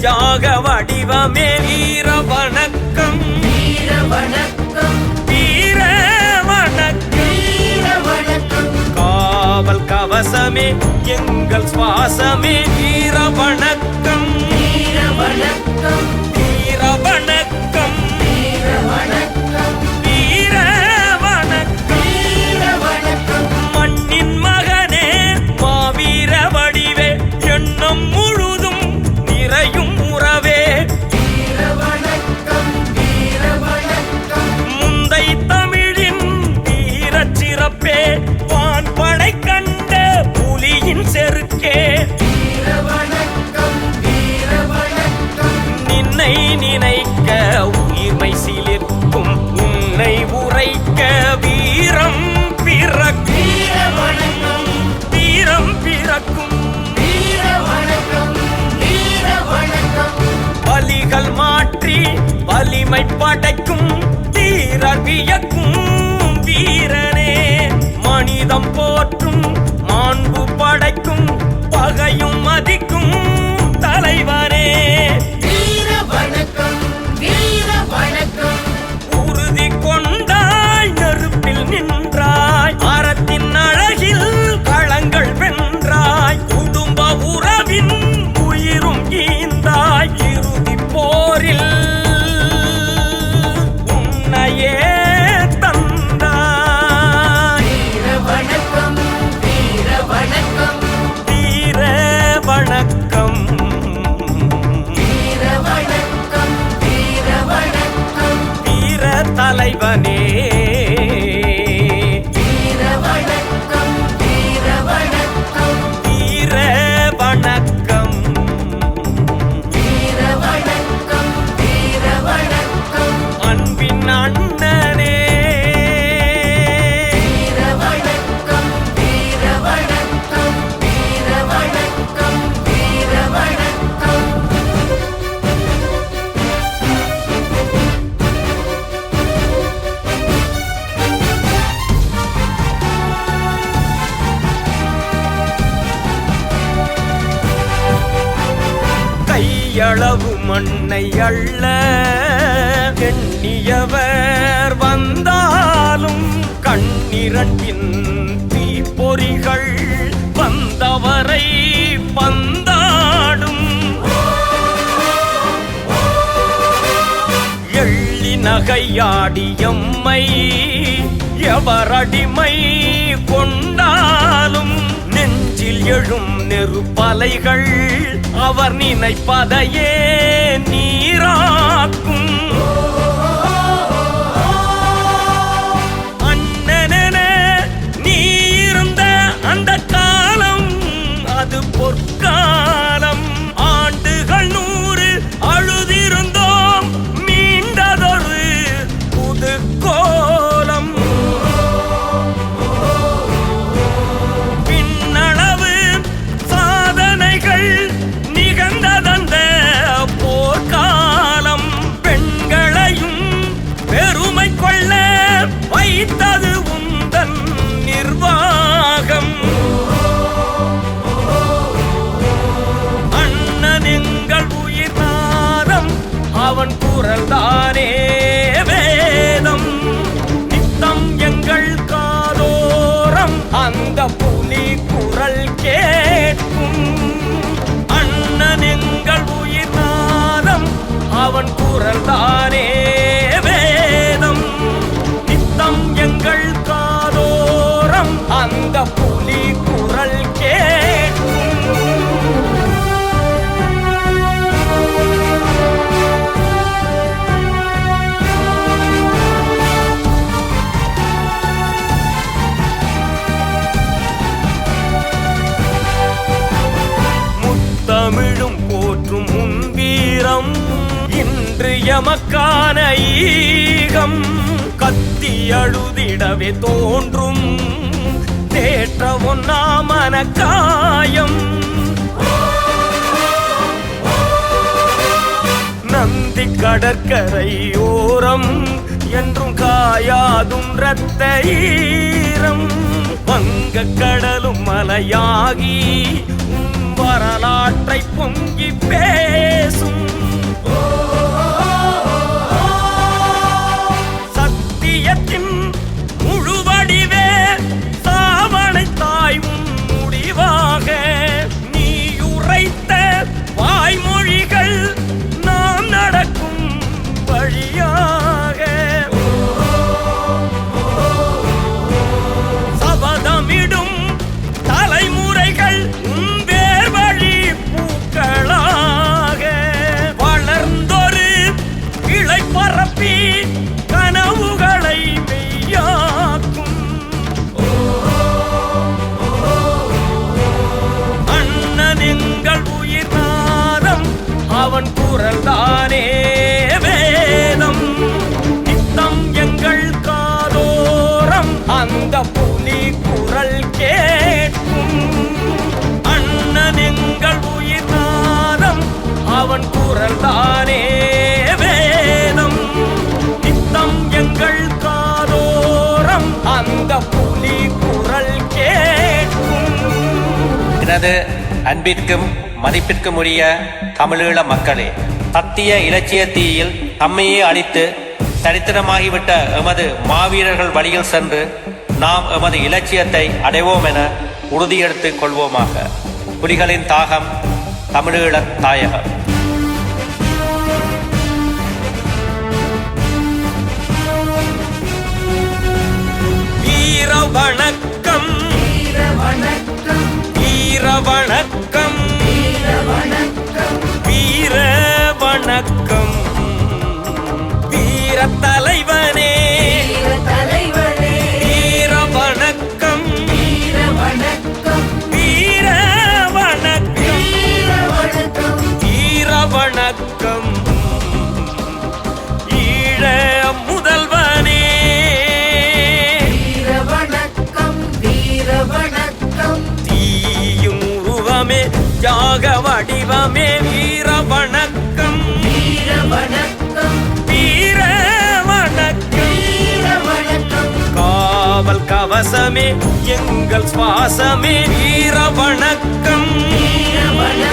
தியாக வடிவமே வீர வணக்கம். வீர வணக்கம். வீர வணக்கம். வீர வணக்கம். காவல் கவசமே எங்கள் சுவாசமே வீர வணக்கம். தீமை படைக்கும் தீரர் வியக்கும் வீரனே. மனிதம் போற்றும் மாண்பு படைக்கும் பகையும் அள்ள எண்ணியவர் வந்தாலும் கண்ணிரண்டின் தீப்பொறிகள் வந்தவரை பந்தாடும். எள்ளி நகையாடியம்மை எவரடிமை கொண்டாலும். நெஞ்சில் எழும் நெருப்பலைகள் அவர் நினைப்பதையே நீராக்கும் need என்றும் உன் வீரம். இன்று எமக்கான ஈகம். கத்தி அழுதிடவே தோன்றும். தேற்ற ஒன்னா மனக்காயம். நந்தி கடற்கரை ஓரம். என்றும் காயாதும் இரத்த ஈரம். வங்க கடலும் மலையாகி வரலாற்றை பொங்கி பேசும். காதோரம் அந்த புலி குரல் கேட்கும். எனது அன்பிற்கும் மதிப்பிற்கும் உரிய தமிழீழ மக்களே சத்திய இலட்சிய தீயில் தம்மையே அழித்து சரித்திரமாகிவிட்ட எமது மாவீரர்கள் வழியில் சென்று நாம் எமது இலட்சியத்தை அடைவோம் என உறுதியெடுத்துக் கொள்வோமாக. புலிகளின் தாகம் தமிழீழத் தாயகம். வணக்கம். உருவமே ஜாக வடிவமே வீர வணக்கம். வீர வணக்கம். வீர வணக்கம். வீர வணக்கம். காவல் கவசமே எங்கள் சுவாசமே வீர வணக்கம். வீர வணக்கம்.